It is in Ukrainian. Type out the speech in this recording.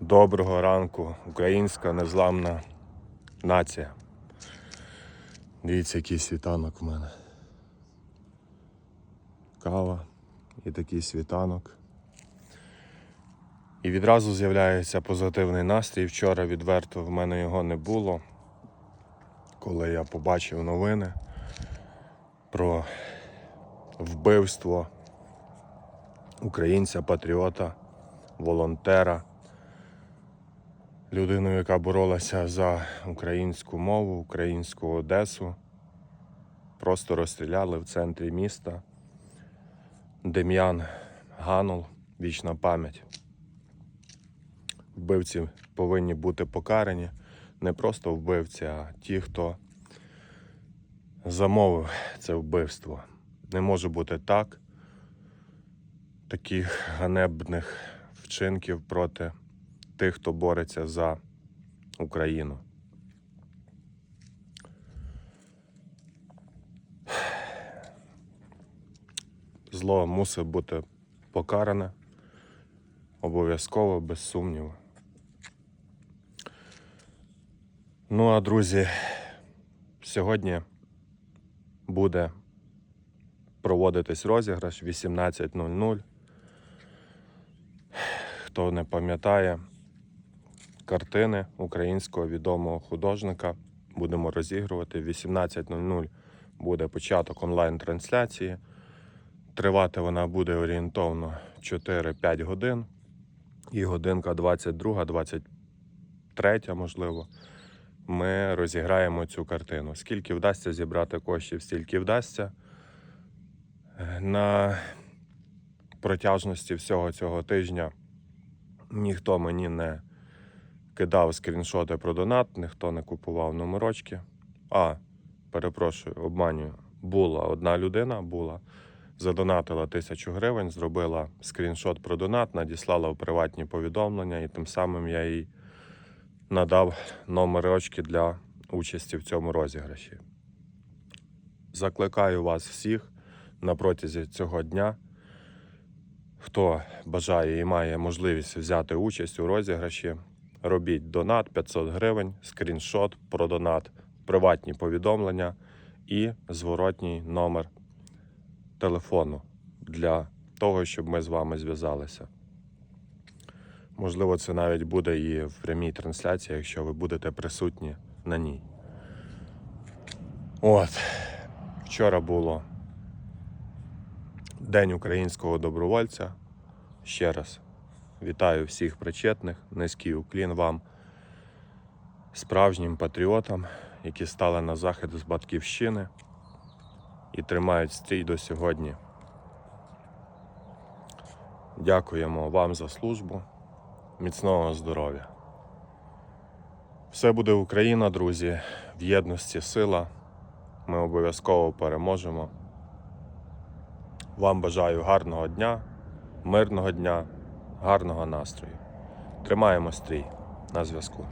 Доброго ранку, українська незламна нація. Дивіться, який світанок в мене. Кава і такий світанок. І відразу з'являється позитивний настрій. Вчора відверто в мене його не було, коли я побачив новини про вбивство українця, патріота, волонтера, людину, яка боролася за українську мову, українську Одесу. Просто розстріляли в центрі міста. Дем'ян Ганул, вічна пам'ять. Вбивці повинні бути покарані. Не просто вбивці, а ті, хто замовив це вбивство. Не може бути так, таких ганебних вчинків проти тих, хто бореться за Україну. Зло мусить бути покаране обов'язково, без сумніву. Ну а друзі, сьогодні буде проводитись розіграш 18.00. Хто не пам'ятає картини українського відомого художника, будемо розігрувати. 18.00 буде початок онлайн-трансляції. Тривати вона буде орієнтовно 4-5 годин. І годинка 22, 23, можливо, ми розіграємо цю картину. Скільки вдасться зібрати коштів, стільки вдасться. На протяжності всього цього тижня ніхто мені не кидав скріншоти про донат, ніхто не купував номерочки. А, перепрошую, обманюю. Була одна людина, була, задонатила тисячу гривень, зробила скріншот про донат, надіслала в приватні повідомлення, і тим самим я їй надав номерочки для участі в цьому розіграші. Закликаю вас всіх на протязі цього дня, хто бажає і має можливість взяти участь у розіграші, робіть донат 500 гривень, скріншот про донат, приватні повідомлення і зворотній номер телефону для того, щоб ми з вами зв'язалися. Можливо, це навіть буде і в прямій трансляції, якщо ви будете присутні на ній. От, вчора було День українського добровольця. Ще раз вітаю всіх причетних, низький уклін вам, справжнім патріотам, які стали на захист з батьківщини і тримають стрій до сьогодні. Дякуємо вам за службу, міцного здоров'я. Все буде Україна, друзі, в єдності сила. Ми обов'язково переможемо. Вам бажаю гарного дня, мирного дня, гарного настрою. Тримаємо стрій на зв'язку.